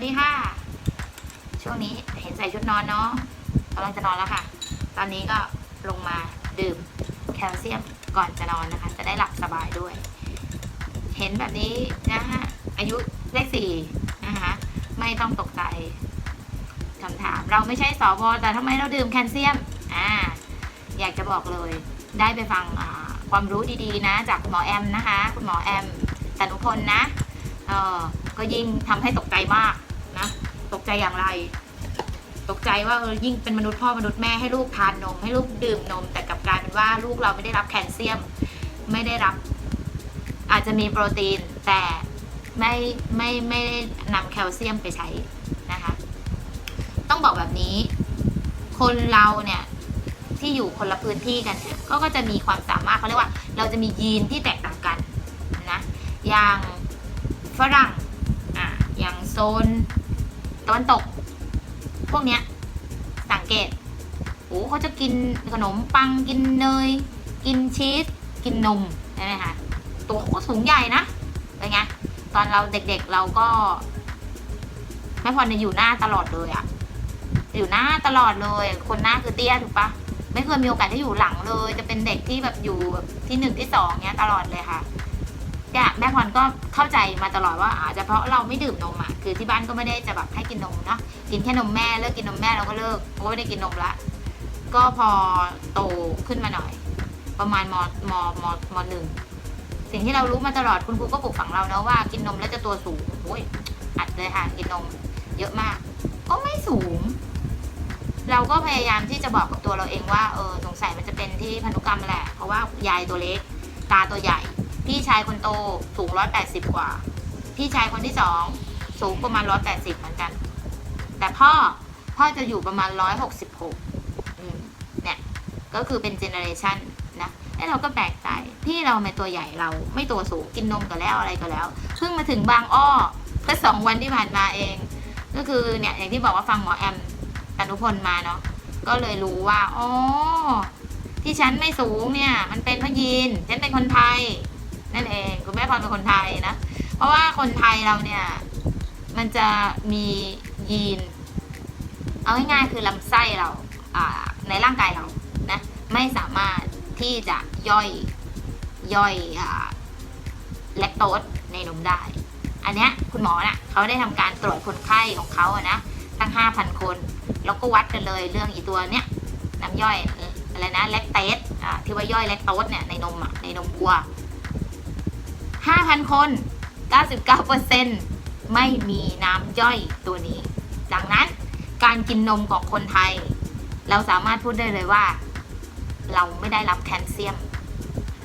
วัสดีค่ะ ช่วงนี้เห็นใส่ชุดนอนเนาะกำลังจะนอนแล้วค่ะ ตอนนี้ก็ลงมาดื่มแคลเซียมก่อนจะนอนนะคะ จะได้หลับสบายด้วย เห็นแบบนี้นะคะอายุเลขสี่นะคะไม่ต้องตกใจคำถาม เราไม่ใช่สวแต่ทำไมเราดื่มแคลเซียมอ่าอยากจะบอกเลย ได้ไปฟังความรู้ดีๆนะ จากคุณหมอแอมนะคะ คุณหมอแอมตนุพลนะเออก็ยิ่งทำให้ตกใจมาก ตกใจอย่างไร ตกใจว่าเออยิ่งเป็นมนุษย์พ่อมนุษย์แม่ให้ลูกทานนม ให้ลูกดื่มนม แต่กลับกลายเป็นว่าลูกเราไม่ได้รับแคลเซียม ไม่ได้รับ อาจจะมีโปรตีน แต่ไม่ไม่ไม่ได้นำแคลเซียมไปใช้นะคะ ต้องบอกแบบนี้ คนเราเนี่ยที่อยู่คนละพื้นที่กันเนี่ยก็ก็จะมีความสามารถเขาเรียกว่า เราจะมียีนที่แตกต่างกันนะอย่างฝรั่งอะอย่างโซน ตะวันตก พวกเนี้ย สังเกตโอ้เขาจะกินขนมปังกินเนย กินชีส กินนมใช่ไหมคะตัวเขาก็สูงใหญ่นะเป็นไงตอนเราเด็กๆเราก็แม่พรเนี่ยอยู่หน้าตลอดเลยอะอยู่หน้าตลอดเลย คนหน้าคือเตี้ยถูกปะไม่เคยมีโอกาสได้อยู่หลังเลย จะเป็นเด็กที่แบบอยู่แบบที่หนึ่งที่สองเนี้ยตลอดเลยค่ะ เนี่ยแม่พรก็เข้าใจมาตลอดว่าอาจจะเพราะเราไม่ดื่มนมอะคือที่บ้านก็ไม่ได้จะแบบให้กินนมเนาะกินแค่นมแม่เลิกกินนมแม่เราก็เลิกเพราะว่าไม่ได้กินนมละก็พอโตขึ้นมาหน่อย ประมาณมมมมหนึ่งสิ่งที่เรารู้มาตลอดคุณครูก็ปลูกฝังเราเนาะว่ากินนมแล้วจะตัวสูงโอ้ยอัดเลยค่ะกินนมเยอะมาก ก็ไม่สูง เราก็พยายามที่จะบอกกับตัวเราเองว่าเออสงสัยมันจะเป็นที่พันธุกรรมแหละ เพราะว่ายายตัวเล็ก ตาตัวใหญ่ พี่ชายคนโตสูงร้อยแปดสิบกว่า พี่ชายคนที่สองสูงประมาณร้อยแปดสิบเหมือนกัน แต่พ่อพ่อจะอยู่ประมาณร้อยหกสิบหกเนี่ยก็คือเป็นเจเนอเรชันนะแล้วเราก็แปลกใจพี่เราไม่ตัวใหญ่เราไม่ตัวสูงกินนมก็แล้วอะไรก็แล้วเพิ่งมาถึงบางอ้อแค่สองวันที่ผ่านมาเอง ก็คือเนี่ยอย่างที่บอกว่าฟังหมอแอมตนุพลมาเนาะก็เลยรู้ว่าอ๋อที่ฉันไม่สูงเนี่ย มันเป็นเพราะยีนฉันเป็นคนไทย นั่นเองคุณแม่พรเป็นคนไทยนะ เพราะว่าคนไทยเราเนี่ย มันจะมียีน เอาง่ายๆคือลำไส้เราในร่างกายเรานะไม่สามารถที่จะย่อยย่อยอแลคโตสในนมได้ อันเนี้ยคุณหมอน่ะเขาได้ทำการตรวจคนไข้ของเขาอะนะตั้งห้าพันคน แล้วก็วัดกันเลยเรื่องอีตัวเนี้ยน้ำย่อยอะไรนะแลคเตสที่ว่าย่อยแลคโตสเนี่ยในนมในนมวัว ห้าพันคน 99%ไม่มีน้ำย่อยตัวนี้ ดังนั้นการกินนมของคนไทย เราสามารถพูดได้เลยว่า เราไม่ได้รับแคลเซียม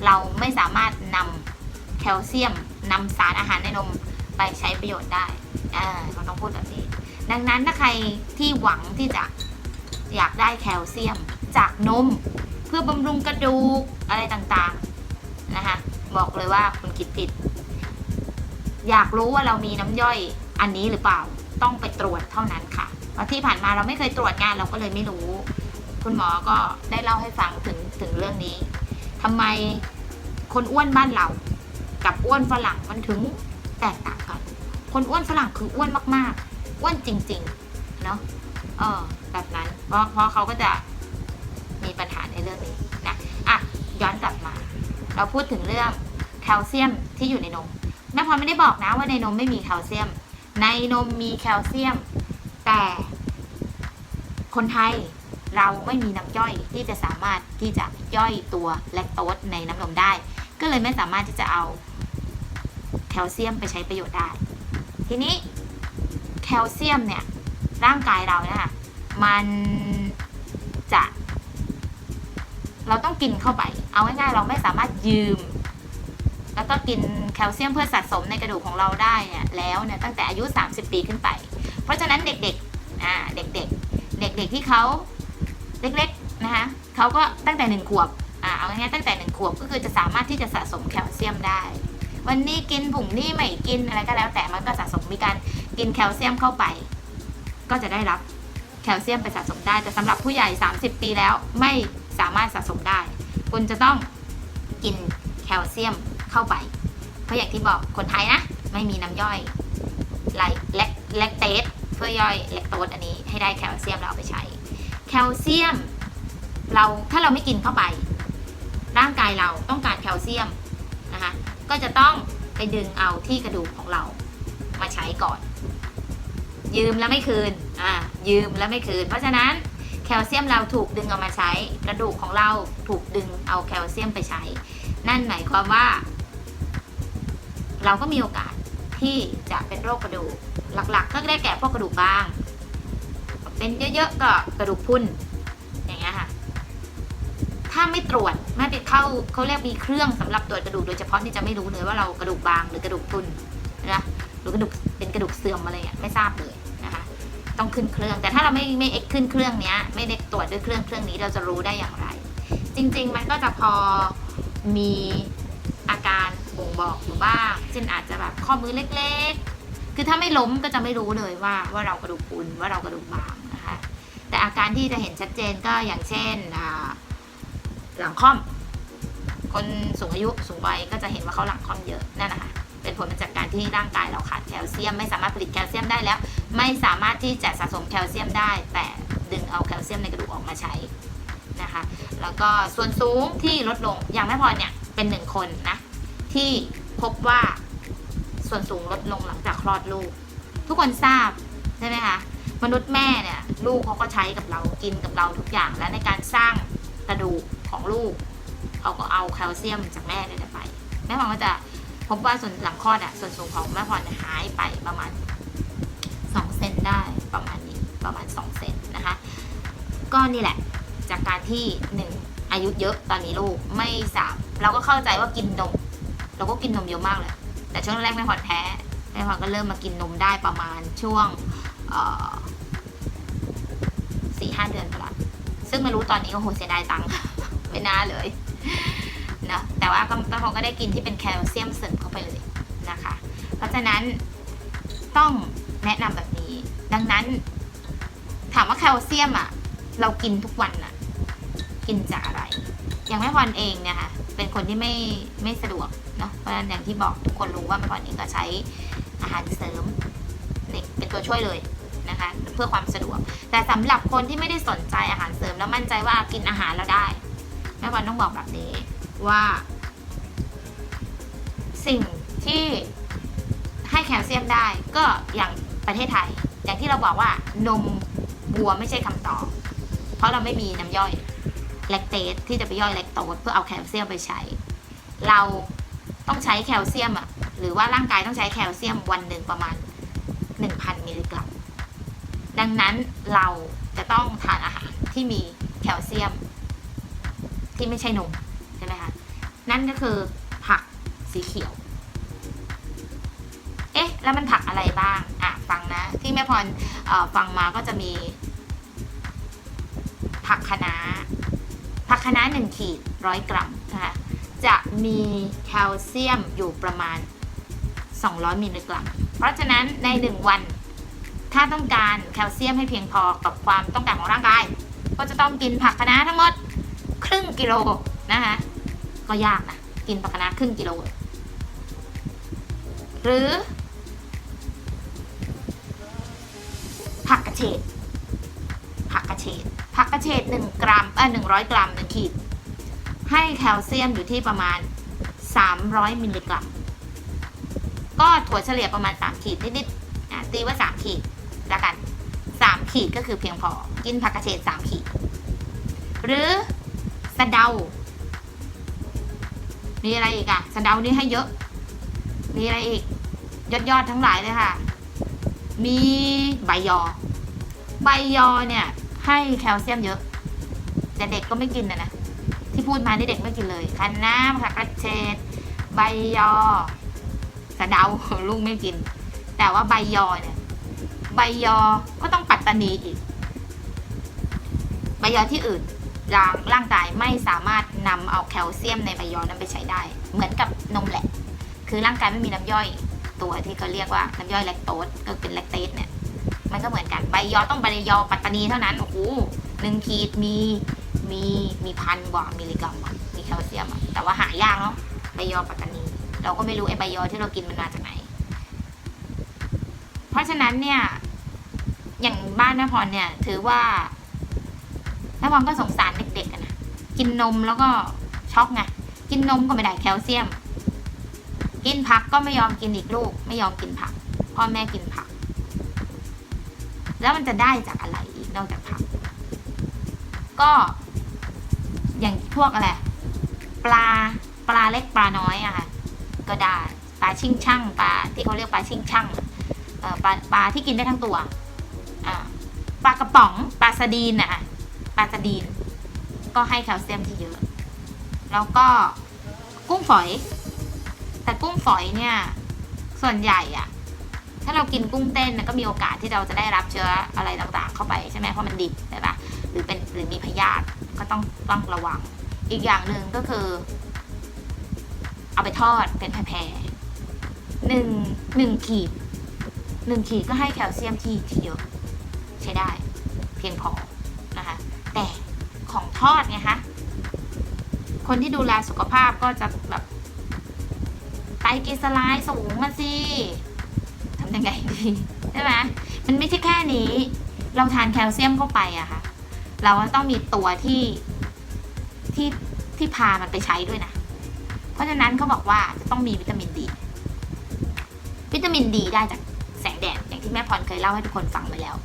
เราไม่สามารถนำแคลเซียมนำสารอาหารในนมไปใช้ประโยชน์ได้เราต้องพูดแบบนี้ ดังนั้นถ้าใครที่หวังที่จะอยากได้แคลเซียมจากนม เพื่อบำรุงกระดูกอะไรต่างๆนะคะ บอกเลยว่าคุณคิดผิด อยากรู้ว่าเรามีน้ำย่อยอันนี้หรือเปล่า ต้องไปตรวจเท่านั้นค่ะเพราะที่ผ่านมาเราไม่เคยตรวจงานเราก็เลยไม่รู้ คุณหมอก็ได้เล่าให้ฟังถึงถึงเรื่องนี้ทำไมคนอ้วนบ้านเรา กับอ้วนฝรั่งมันถึงแตกต่างกัน คนอ้วนฝรั่งคืออ้วนมากๆ อ้วนจริงๆ เนาะเออแบบนั้น เพราะเพราะเขาก็จะมีปัญหาในเรื่องนี้นะ อะ ย้อนกลับ เราพูดถึงเรื่องแคลเซียมที่อยู่ในนมแม่พรไม่ได้บอกนะว่าในนมไม่มีแคลเซียม ในนมมีแคลเซียม แต่คนไทยเราไม่มีน้ำย่อยที่จะสามารถที่จะย่อยตัวแลคโตสในน้ำนมได้ ก็เลยไม่สามารถที่จะเอาแคลเซียมไปใช้ประโยชน์ได้ ทีนี้แคลเซียมเนี่ยร่างกายเราเนี่ยค่ะมันจะ เราต้องกินเข้าไป เอาง่ายๆเราไม่สามารถยืม แล้วก็กินแคลเซียมเพื่อสะสมในกระดูกของเราได้เนี่ยแล้วเนี่ยตั้งแต่อายุ 30 ปีขึ้นไป เพราะฉะนั้นเด็กๆอ่าเด็กๆ เด็กๆที่เขาเล็กๆนะคะเขาก็ตั้งแต่หนึ่งขวบอ่าเอาง่ายๆตั้งแต่หนึ่งขวบก็คือจะสามารถที่จะสะสมแคลเซียมได้ วันนี้กินผุ่งนี่ไม่กินอะไรก็แล้ว แต่มันก็สะสมมีการกินแคลเซียมเข้าไป ก็จะได้รับแคลเซียมไปสะสมได้ แต่สำหรับผู้ใหญ่ 30 ปีแล้วไม่สามารถสะสมได้ คุณจะต้องกินแคลเซียมเข้าไป เพราะอย่างที่บอกคนไทยนะ ไม่มีน้ำย่อยไลแลคเตสเพื่อย่อยแลคโตสอันนี้ให้ได้แคลเซียมเราเอาไปใช้ แคลเซียม เราถ้าเราไม่กินเข้าไป ร่างกายเราต้องการแคลเซียมนะคะก็จะต้องไปดึงเอาที่กระดูกของเรามาใช้ก่อน ยืมแล้วไม่คืนอ่ายืมแล้วไม่คืน เพราะฉะนั้น แคลเซียมเราถูกดึงเอามาใช้ กระดูกของเราถูกดึงเอาแคลเซียมไปใช้ นั่นหมายความว่า เราก็มีโอกาสที่จะเป็นโรคกระดูกหลักๆ ก็ได้แก่พวกกระดูกบาง เป็นเยอะๆก็กระดูกพรุนอย่างเงี้ยค่ะถ้าไม่ตรวจไม่ไปเข้าเขาเรียกมีเครื่องสำหรับตรวจกระดูกโดยเฉพาะนี่จะไม่รู้เลยว่าเรากระดูกบางหรือกระดูกพรุนนะหรือกระดูกเป็นกระดูกเสื่อมอะไรเงี้ยไม่ทราบเลย ต้องขึ้นเครื่อง แต่ถ้าเราไม่ไม่เอ็กขึ้นเครื่องเนี้ย ไม่ได้ตรวจด้วยเครื่องเครื่องนี้เราจะรู้ได้อย่างไร จริง ๆ มันก็จะพอมีอาการบ่งบอกอยู่บ้าง เช่นอาจจะแบบข้อมือเล็ก ๆ คือถ้าไม่ล้มก็จะไม่รู้เลยว่าว่าเรากระดูกพรุนว่าเรากระดูกบางนะคะ แต่อาการที่จะเห็นชัดเจนก็อย่างเช่นหลังค่อม คนสูงอายุสูงวัยก็จะเห็นว่าเขาหลังค่อมเยอะนั่นนะคะ เป็นผลมาจากการที่ร่างกายเราขาดแคลเซียม ไม่สามารถผลิตแคลเซียมได้แล้ว ไม่สามารถที่จะสะสมแคลเซียมได้ แต่ดึงเอาแคลเซียมในกระดูกออกมาใช้นะคะ แล้วก็ส่วนสูงที่ลดลงอย่างแม่พรเนี่ยเป็นหนึ่งคนนะที่พบว่าส่วนสูงลดลงหลังจากคลอดลูก ทุกคนทราบใช่ไหมคะมนุษย์แม่เนี่ยลูกเขาก็ใช้กับเรากินกับเราทุกอย่างและในการสร้างกระดูกของลูกเขาก็เอาแคลเซียมจากแม่เนี่ยไปแม่พรก็จะ บว่าส่วนหลังคลอดอะส่วนสูงของแม่พรหายไปประมาณสองเซนได้ประมาณนี้ประมาณสองเซนนะคะ ก็นี่แหละจากการที่หนึ่งอายุเยอะตอนนี้ลูกไม่สามเราก็เข้าใจว่ากินนม เราก็กินนมเยอะมากเลยแต่ช่วงแรกแม่พรแพ้แม่พรก็เริ่มมากินนมได้ประมาณช่วงสี่ห้าเดือนพอละซึ่งไม่รู้ตอนนี้ก็โหเสียดายตังค์ไม่น่าเลย นะแต่ว่าก็แม่พรก็ได้กินที่เป็นแคลเซียมเสริมเข้าไปเลยนะคะ เพราะฉะนั้นต้องแนะนำแบบนี้ ดังนั้นถามว่าแคลเซียมอะเรากินทุกวันอะ กินจากอะไร อย่างแม่พรเองเนี่ยค่ะเป็นคนที่ไม่ไม่สะดวกเนาะเพราะฉะนั้นอย่างที่บอกทุกคนรู้ว่าแม่พรเองก็ใช้อาหารเสริมเป็นตัวช่วยเลยนะคะเพื่อความสะดวก แต่สำหรับคนที่ไม่ได้สนใจอาหารเสริมแล้วมั่นใจว่ากินอาหารแล้วได้แม่พรต้องบอกแบบนี้ ว่า สิ่งที่ให้แคลเซียมได้ก็อย่างประเทศไทย อย่างที่เราบอกว่านมวัวไม่ใช่คำตอบ เพราะเราไม่มีน้ำย่อยแลคเตสที่จะไปย่อยแลคโตสเพื่อเอาแคลเซียมไปใช้ เราต้องใช้แคลเซียมอะหรือว่าร่างกายต้องใช้แคลเซียมวันหนึ่งประมาณ 1,000 มิลลิกรัม ดังนั้นเราจะต้องทานอาหารที่มีแคลเซียมที่ไม่ใช่นม นั่นก็คือผักสีเขียว เอ๊ะ แล้วมันผักอะไรบ้าง อะ ฟังนะ ที่แม่พรฟังมาก็จะมี ผักคะน้าผักคะน้าหนึ่งขีดร้อยกรัมนะคะจะมีแคลเซียมอยู่ประมาณ 200 มิลลิกรัม เพราะฉะนั้นใน 1 วัน ถ้าต้องการแคลเซียมให้เพียงพอกับความต้องการของร่างกาย ก็จะต้องกินผักคะน้าทั้งหมด ครึ่งกิโลนะคะ ก็ยากนะ กินผักคะน้าครึ่งกิโล หรือ ผักกระเฉดผักกระเฉดผักกระเฉดหนึ่งกรัมเออหนึ่งร้อยกรัมหนึ่งขีด ให้แคลเซียมอยู่ที่ประมาณสามร้อยมิลลิกรัม ก็ถั่วเฉลี่ยประมาณสามขีดนิดๆอะตีว่าสามขีดแล้วกันสามขีดก็คือเพียงพอ กินผักกระเฉดสามขีด หรือสะเดา มีอะไรอีกอะสะเดานี่ให้เยอะ มีอะไรอีก ยอดยอดทั้งหลายเลยค่ะ มีใบยอ ใบยอเนี่ย ให้แคลเซียมเยอะ แต่เด็กก็ไม่กินนะนะ ที่พูดมานี่เด็กไม่กินเลยคันน้ำผักกระเฉดใบยอ สะเดาลูกไม่กิน แต่ว่าใบยอเนี่ย ใบยอก็ต้องปัตตานีอีก ใบยอที่อื่น ร่างร่างกายไม่สามารถนำเอาแคลเซียมในใบยอนั้นไปใช้ได้ เหมือนกับนมแหละ คือร่างกายไม่มีน้ำย่อยตัวที่เขาเรียกว่าน้ำย่อยแลคโตสก็เป็นแลคเตสเนี่ยมันก็เหมือนกันใบยอต้องใบยอปัตตานีเท่านั้นโอ้โหหนึ่งขีดมีมีมีพันกว่ามิลลิกรัมอะมีแคลเซียมอะแต่ว่าหายากเนาะใบยอปัตตานี เราก็ไม่รู้ไอ้ใบยอที่เรากินมันมาจากไหน เพราะฉะนั้นเนี่ย อย่างบ้านแม่พรเนี่ย ถือว่า แม่พรก็สงสารเด็กๆนะกินนมแล้วก็ช็อกไงกินนมก็ไม่ได้แคลเซียม กินผักก็ไม่ยอมกินอีกลูก ไม่ยอมกินผักพ่อแม่กินผัก แล้วมันจะได้จากอะไรอีกนอกจากผัก ก็ อย่างพวกอะไรปลาปลาเล็กปลาน้อยอะค่ะก็ได้ปลาชิงช่างปลาที่เขาเรียกปลาชิงช่างปลาปลาที่กินได้ทั้งตัวปลากระป๋องปลาสะดีนนะคะ ปลาสะดีนก็ให้แคลเซียมที่เยอะ แล้วก็กุ้งฝอย แต่กุ้งฝอยเนี่ย ส่วนใหญ่อะถ้าเรากินกุ้งเต้นน่ะก็มีโอกาสที่เราจะได้รับเชื้ออะไรต่างๆ เข้าไปใช่ไหมเพราะมันดิบใช่ปะหรือเป็นหรือมีพยาธิก็ต้องต้องระวัง อีกอย่างหนึ่งก็คือ เอาไปทอดเป็นแผ่ๆหนึ่งหนึ่งขีดหนึ่งขีดก็ให้แคลเซียมที่ที่เยอะใช้ได้ เพียงพอ ทอดไงคะ คนที่ดูแลสุขภาพก็จะแบบไตรกลีเซอไรด์สูงมาสิทำยังไงดีใช่ไหมมันไม่ใช่แค่นี้ เราทานแคลเซียมเข้าไปอะค่ะ เราก็ต้องมีตัวที่ที่ที่พามันไปใช้ด้วยนะ เพราะฉะนั้นเขาบอกว่าจะต้องมีวิตามินดี วิตามินดีได้จากแสงแดดอย่างที่แม่พรเคยเล่าให้ทุกคนฟังไปแล้ว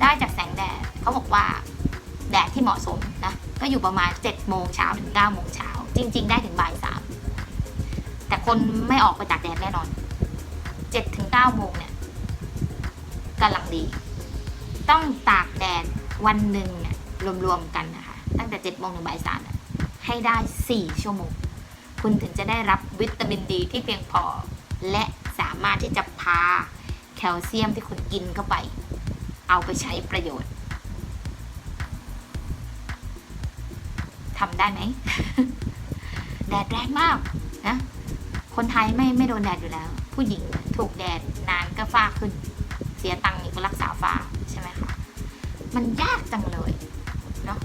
ได้จากแสงแดดเขาบอกว่า แดดที่เหมาะสมนะก็อยู่ประมาณ7โมงเช้าถึง9โมงเช้าจริง ๆ ได้ถึงบ่ายสามแต่คนไม่ออกไปจากแดดแน่นอน7ถึง9โมงเนี่ยกำลังดี ต้องตากแดดวันหนึ่งเนี่ยรวมๆกันนะคะ ตั้งแต่7โมงถึงบ่ายสามให้ได้ 4 ชั่วโมง คุณถึงจะได้รับวิตามินดีที่เพียงพอ และสามารถที่จะพาแคลเซียมที่คุณกินเข้าไป เอาไปใช้ประโยชน์ ทำได้ไหมแดดแรงมากนะคนไทยไม่ไม่โดนแดดอยู่แล้ว ผู้หญิงถูกแดดนานก็ฝ้าขึ้น เสียตังค์อีกรักษาฝ้าใช่ไหมคะมันยากจังเลยเนาะ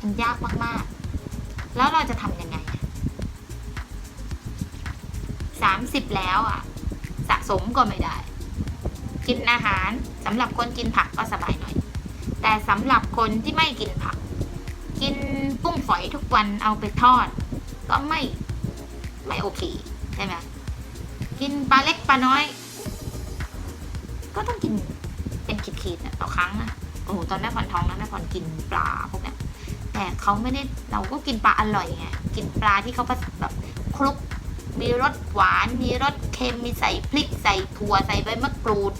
มันยากมากๆ แล้วเราจะทำยังไงสามสิบแล้วอะ สะสมก็ไม่ได้ กินอาหารสำหรับคนกินผักก็สบายหน่อย แต่สำหรับคนที่ไม่กินผัก กินกุ้งฝอยทุกวันเอาไปทอด ก็ไม่ไม่โอเคใช่ไหมกินปลาเล็กปลาน้อย ก็ต้องกินเป็นขีดๆนะต่อครั้งนะโอ้โหตอนแม่ผ่อนท้องนะแม่ผ่อนกินปลาพวกเนี้ยแต่เขาไม่ได้เราก็กินปลาอร่อยไงกินปลาที่เขาแบบคลุกมีรสหวานมีรสเค็มมีใส่พริกใส่ถั่วใส่ใบมะกรูด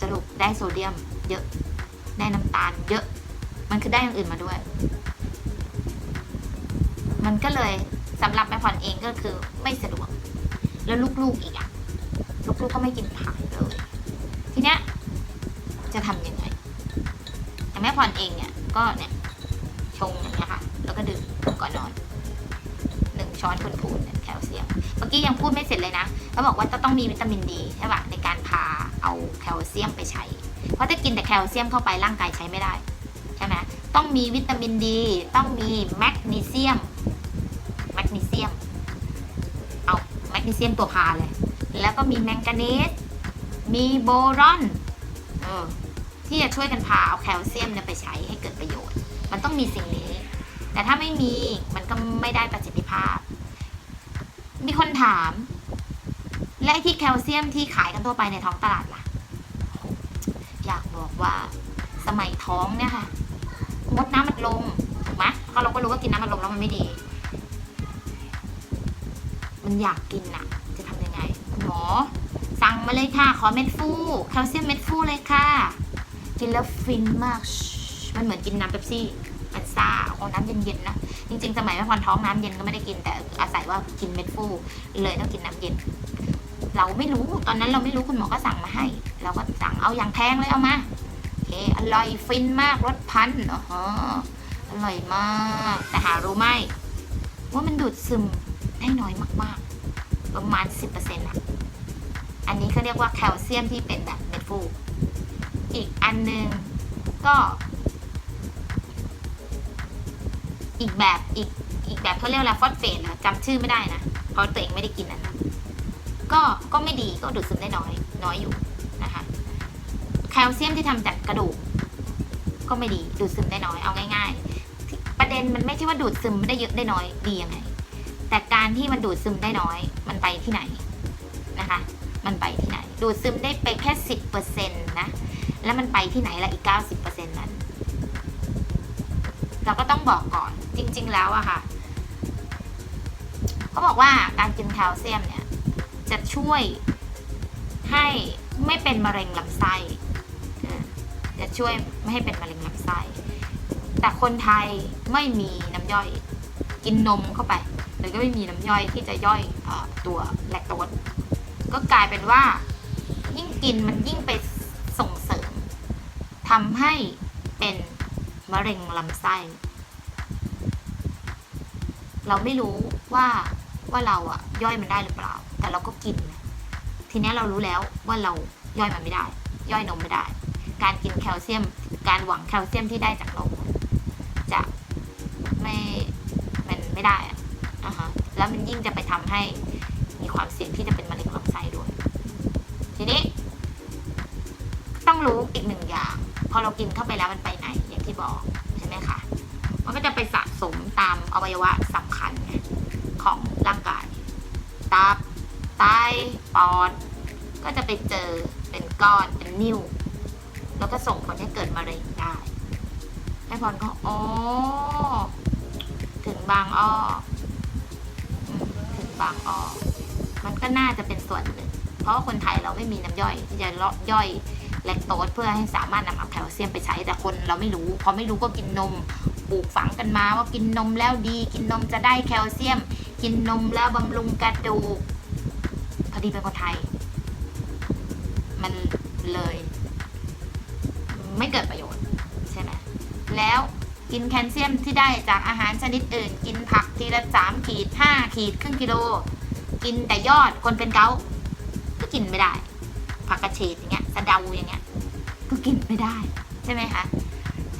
สรุปได้โซเดียมเยอะได้น้ำตาลเยอะ มันคือได้อย่างอื่นมาด้วย มันก็เลยสำหรับแม่พรเองก็คือไม่สะดวก แล้วลูกๆอีกอะลูกๆก็ไม่กินผักเลย ทีเนี้ยจะทำยังไงแต่แม่พรเองเนี่ย ก็เนี่ยชงอย่างเงี้ยค่ะ แล้วก็ดื่มก่อนนอนหนึ่งช้อนพูนๆเนี่ยแคลเซียม เมื่อกี้ยังพูดไม่เสร็จเลยนะเขาบอกว่าจะต้องมีวิตามินดีใช่ปะในการพาเอาแคลเซียมไปใช้ เพราะถ้ากินแต่แคลเซียมเข้าไปร่างกายใช้ไม่ได้ ช่ไหมต้องมีวิตามินดี ต้องมีแมกนีเซียมแมกนีเซียม เอาแมกนีเซียมตัวพาเลย แล้วก็มีแมงกานีสมีโบรอนเออที่จะช่วยกันพาเอาแคลเซียมเนี่ยไปใช้ให้เกิดประโยชน์ มันต้องมีสิ่งนี้ แต่ถ้าไม่มีมันก็ไม่ได้ประสิทธิภาพ มีคนถาม และที่แคลเซียมที่ขายกันทั่วไปในท้องตลาดล่ะ อยากบอกว่าสมัยท้องเนี่ยค่ะ งดน้ำมันลงถูกไหมเพราะเราก็รู้ว่ากินน้ำมันลงแล้วมันไม่ดี มันอยากกินน่ะจะทำยังไงคุณหมอ สั่งมาเลยค่ะ ขอเม็ดฟูแคลเซียมเม็ดฟูเลยค่ะ กินแล้วฟินมาก มันเหมือนกินน้ำเป๊ปซี่มันซ่าโอ้น้ำเย็นๆนะจริงๆ สมัยแม่พรท้องน้ำเย็นก็ไม่ได้กินแต่อาศัยว่ากินเม็ดฟูเลยต้องกินน้ำเย็น เราไม่รู้ตอนนั้นเราไม่รู้คุณหมอก็สั่งมาให้ เราก็สั่งเอาอย่างแพงเลยเอามา เคอร่อยฟินมากรสพันธุ์อ๋ออร่อยมากแต่หารู้ไหมว่ามันดูดซึมได้น้อยมาก ๆ ประมาณ 10%อะอันนี้เขาเรียกว่าแคลเซียมที่เป็นแบบเม็ดฟู อีกอันหนึ่งก็ อีกแบบอีกอีกแบบเขาเรียกอะไรฟอสเฟตเหรอจำชื่อไม่ได้นะ เพราะตัวเองไม่ได้กินอันนั้นก็ก็ไม่ดีก็ดูดซึมได้น้อย น้อยอยู่นะคะ คลเซียมที่ทำจากกระดูก ก็ไม่ดีดูดซึมได้น้อยเอาง่าย ๆ ประเด็นมันไม่ใช่ว่าดูดซึมไม่ได้เยอะได้น้อยดียังไง แต่การที่มันดูดซึมได้น้อย มันไปที่ไหนนะคะ มันไปที่ไหน ดูดซึมได้ไปแค่สิบเปอร์เซ็นต์นะแล้วมันไปที่ไหนละอีกเก้าสิบเปอร์เซ็นต์นั้นเราก็ต้องบอกก่อนจริง ๆ แล้วอะค่ะเขาบอกว่าการกินแคลเซียมเนี่ยจะช่วยให้ไม่เป็นมะเร็งลำไส้ จะช่วยไม่ให้เป็นมะเร็งลำไส้แต่คนไทยไม่มีน้ำย่อยกินนมเข้าไปเลยก็ไม่มีน้ำย่อยที่จะย่อยอตัวแลคโตสก็กลายเป็นว่า ยิ่งกินมันยิ่งไปส่งเสริมทำให้เป็นมะเร็งลำไส้ เราไม่รู้ว่าว่าเราอะย่อยมันได้หรือเปล่า แต่เราก็กิน ทีนี้เรารู้แล้วว่าเราย่อยมันไม่ได้ ย่อยนมไม่ได้ การกินแคลเซียม การหวังแคลเซียมที่ได้จากนมจะไม่มันไม่ได้อะฮะแล้วมันยิ่งจะไปทำให้มีความเสี่ยงที่จะเป็นมะเร็งลำไส้ด้วย ทีนี้ ต้องรู้อีกหนึ่งอย่าง พอเรากินเข้าไปแล้วมันไปไหนอย่างที่บอกใช่ไหมคะมันก็จะไปสะสมตามอวัยวะสำคัญของร่างกายตับไตปอดก็จะไปเจอเป็นก้อนเป็นนิ่ว แล้วก็ส่งผลให้เกิดมะเร็งได้แม่พรก็อ๋อถึงบางอ้อถึงบางอ้อมันก็น่าจะเป็นส่วนหนึ่ง เพราะว่าคนไทยเราไม่มีน้ำย่อยที่จะย่อยแลคโตสเพื่อให้สามารถนำเอาแคลเซียมไปใช้แต่คนเราไม่รู้ พอไม่รู้ก็กินนมปลูกฝังกันมาว่ากินนมแล้วดี กินนมจะได้แคลเซียม กินนมแล้วบำรุงกระดูกพอดีเป็นคนไทย ไม่เกิดประโยชน์ใช่ไหมแล้วกินแคลเซียมที่ได้จากอาหารชนิดอื่น กินผักทีละสามขีดห้าขีดครึ่งกิโล กินแต่ยอดคนเป็นเกาก็กินไม่ได้ ผักกระเฉดอย่างเงี้ยสะเดาอย่างเงี้ยก็กินไม่ได้ใช่ไหมคะ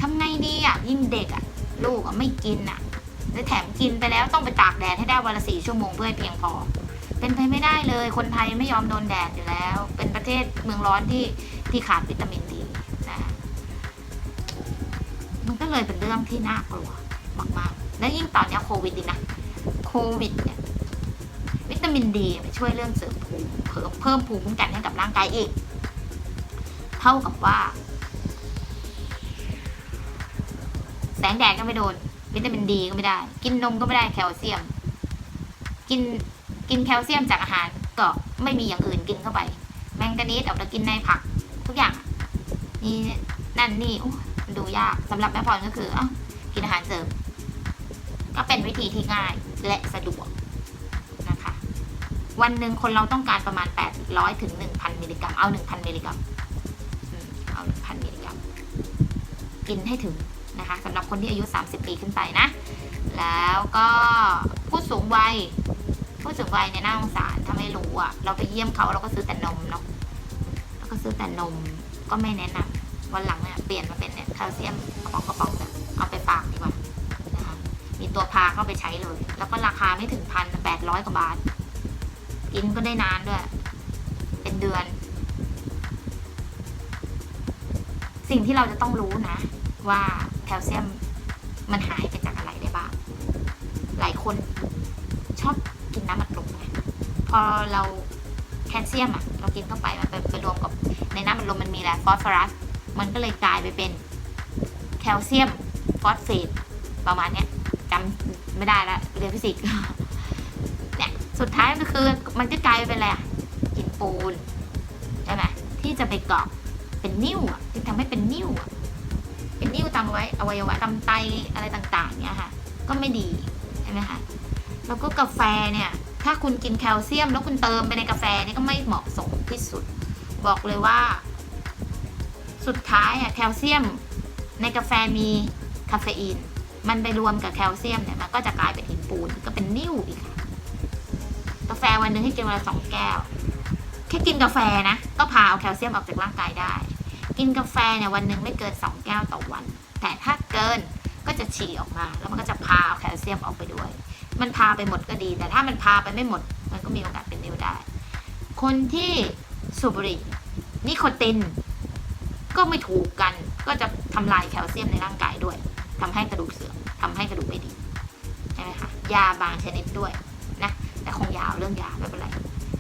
ทำไงดีอะยิ่งเด็กอะลูกอะไม่กินอะและแถมกินไปแล้วต้องไปตากแดดให้ได้วันละสี่ชั่วโมงเพื่อให้เพียงพอ เป็นไปไม่ได้เลยคนไทยไม่ยอมโดนแดดอยู่แล้ว เป็นประเทศเมืองร้อนที่ที่ขาดวิตามิน เลยเป็นเรื่องที่น่ากลัวมากๆและยิ่งตอนนี้โควิดดีนะโควิดเนี่ยวิตามินดีไปช่วยเรื่องเสริมภูมิเพิ่มเพิ่มภูมิคุ้มกันให้กับร่างกายอีก เท่ากับว่า แสงแดดก็ไม่โดน วิตามินดีก็ไม่ได้ กินนมก็ไม่ได้แคลเซียม กินกินแคลเซียมจากอาหารก็ไม่มีอย่างอื่นกินเข้าไป แมงกานีสเอาแต่กินในผัก ทุกอย่างนี่นั่นนี่ ดูยากสำหรับแม่พรก็คืออกินอาหารเสริม ก็เป็นวิธีที่ง่ายและสะดวกนะคะ วันหนึ่งคนเราต้องการประมาณ 800ถึง1,000 มิลลิกรัมเอา 1,000 มิลลิกรัมอืมเอา1,000มิลลิกรัมกินให้ถึงนะคะสำหรับคนที่อายุ 30 ปีขึ้นไปนะ แล้วก็ผู้สูงวัยผู้สูงวัยเนี่ยน่าสงสารถ้าไม่รู้อะเราไปเยี่ยมเขาเราก็ซื้อแต่นมเนาะแล้วก็ซื้อแต่นมก็ไม่แนะนำ วันหลังเนี่ยเปลี่ยนมาเป็นเนี่ยแคลเซียมกระป๋องกระป๋องเนี่ยเอาไปฝากดีกว่านะคะมีตัวพาเข้าไปใช้เลย แล้วก็ราคาไม่ถึงพันแปดร้อยกว่าบาท กินก็ได้นานด้วย เป็นเดือน สิ่งที่เราจะต้องรู้นะ ว่าแคลเซียมมันหายไปจากอะไรได้บ้าง หลายคนชอบกินน้ำอัดลมไงพอเราแคลเซียมอะเรากินเข้าไปมันไปรวมกับในน้ำอัดลมมันมีแหละฟอสฟอรัส มันก็เลยกลายไปเป็นแคลเซียมฟอสเฟตประมาณเนี้ยจำไม่ได้ละเรียนฟิสิกส์เนี่ยสุดท้ายก็คือมันก็กลายไปเป็นอะไรอะกินปูนใช่ไหมที่จะไปเกาะเป็นนิ่วอะที่ทำให้เป็นนิ่วอะเป็นนิ่วตามไว้อวัยวะตามไตอะไรต่าง ๆเนี่ยค่ะ ก็ไม่ดีใช่ไหมคะแล้วก็กาแฟเนี่ย ถ้าคุณกินแคลเซียม แล้วคุณเติมไปในกาแฟนี่ก็ไม่เหมาะสมที่สุด บอกเลยว่า สุดท้ายอะแคลเซียมในกาแฟมีคาเฟอีน มันไปรวมกับแคลเซียมเนี่ยมันก็จะกลายเป็นหินปูนก็เป็นนิ่วอีกกาแฟวันหนึ่งให้กินวันละสองแก้ว แค่กินกาแฟนะ ก็พาเอาแคลเซียมออกจากร่างกายได้ กินกาแฟเนี่ยวันหนึ่งไม่เกินสองแก้วต่อวัน แต่ถ้าเกินก็จะฉี่ออกมา แล้วมันก็จะพาเอาแคลเซียมออกไปด้วย มันพาไปหมดก็ดี แต่ถ้ามันพาไปไม่หมด มันก็มีโอกาสเป็นนิ่วได้ คนที่สูบบุหรี่นิโคติน ก็ไม่ถูกกัน ก็จะทำลายแคลเซียมในร่างกายด้วยทำให้กระดูกเสื่อมทำให้กระดูกไม่ดีใช่ไหมคะยาบางชนิดด้วยนะแต่คงยาวเรื่องยาไม่เป็นไร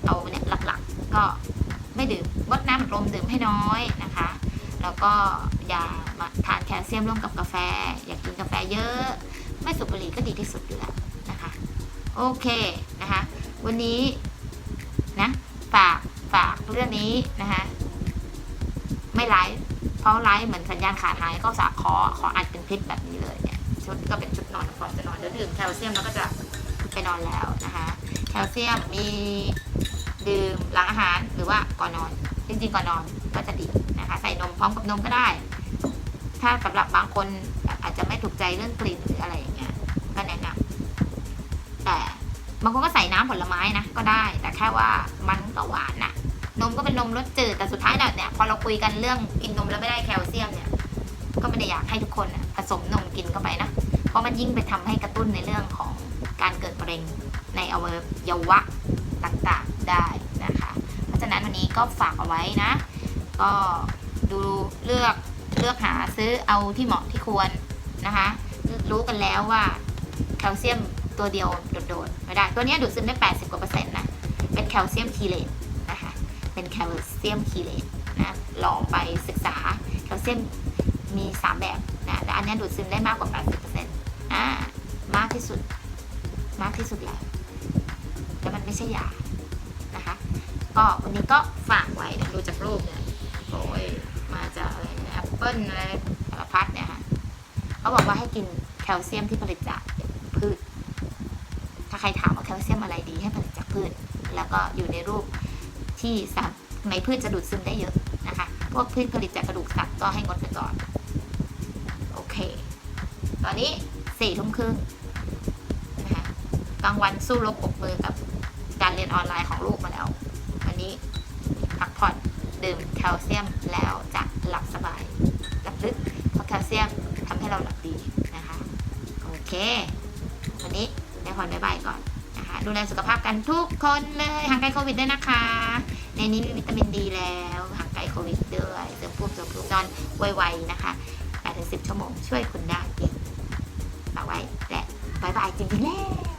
เอาเนี่ยหลักๆก็ไม่ดื่มงดน้ำลมดื่มให้น้อยนะคะ แล้วก็อย่ามาทานแคลเซียมร่วมกับกาแฟ อย่ากินกาแฟเยอะ ไม่สูบบุหรี่ก็ดีที่สุดอยู่แล้วนะคะ โอเคนะคะ วันนี้นะฝากฝากเรื่องนี้นะคะ ไม่ไลฟ์เพราะไลฟ์เหมือนสัญญาณขาดหายก็สาขอขออัดเป็นคลิปแบบนี้เลยเนี่ยชุดก็เป็นชุดนอนก่อนจะนอนเดี๋ยวดื่มแคลเซียมแล้วก็จะไปนอนแล้วนะคะแคลเซียมมีดื่มหลังอาหารหรือว่าก่อนนอน จริงๆก่อนนอนก็จะดีนะคะ ใส่นมพร้อมกับนมก็ได้ ถ้าสำหรับบางคนอาจจะไม่ถูกใจเรื่องกลิ่นหรืออะไรอย่างเงี้ยก็แนะนำแต่บางคนก็ใส่น้ำผลไม้นะก็ได้ แต่แค่ว่ามันก็หวานน่ะ นมก็เป็นนมรสจืดแต่สุดท้ายเนี่ยพอเราคุยกันเรื่องกินนมแล้วไม่ได้แคลเซียมเนี่ย ก็ไม่ได้อยากให้ทุกคนผสมนมกินเข้าไปนะ เพราะมันยิ่งไปทำให้กระตุ้นในเรื่องของการเกิดมะเร็งในอวัยวะต่างๆได้นะคะ เพราะฉะนั้นวันนี้ก็ฝากเอาไว้นะ ก็ดูเลือกเลือกหาซื้อเอาที่เหมาะที่ควรนะคะ รู้กันแล้วว่าแคลเซียมตัวเดียวโดดๆไม่ได้ ตัวนี้ดูดซึมได้ 80กว่าเปอร์เซ็นต์นะ เป็นแคลเซียมคีเลตน เป็นแคลเซียมคีเลตนะลองไปศึกษาแคลเซียมมี 3 แบบนะแต่อันเนี้ยดูดซึมได้มากกว่า 80%อ่ามากที่สุด มากที่สุดแล้วแต่มันไม่ใช่ยานะคะก็วันนี้ก็ฝากไว้นะดูจากรูปเนี่ยโอ้ยมาจากอะไรแอปเปิลอะไรสารพัดเนี่ยค่ะเขาบอกว่าให้กินแคลเซียมที่ผลิตจากพืช ถ้าใครถามว่าแคลเซียมอะไรดีให้ผลิตจากพืช แล้วก็อยู่ในรูป ที่สัตว์ในพืชจะดูดซึมได้เยอะนะคะ พวกพืชผลิตจากกระดูกสัตว์ก็ให้งดไปก่อน โอเค ตอนนี้สี่ทุ่มครึ่งนะคะกลางวันสู้รบปรบมือกับการเรียนออนไลน์ของลูกมาแล้ว วันนี้พักผ่อนดื่มแคลเซียมแล้วจะหลับสบาย หลับลึก เพราะแคลเซียมทำให้เราหลับดีนะคะ โอเค วันนี้แม่พรบ๊ายบายก่อน ดูแลสุขภาพกันทุกคนเลยห่างไกลโควิดด้วยนะคะ ในนี้มีวิตามินดีแล้วห่างไกลโควิดด้วยเสริมภูมิเสริมภูมินอนไวๆนะคะ8-10 ชั่วโมงช่วยคุณได้เองฝากไว้และบายบายจริงๆแล้ว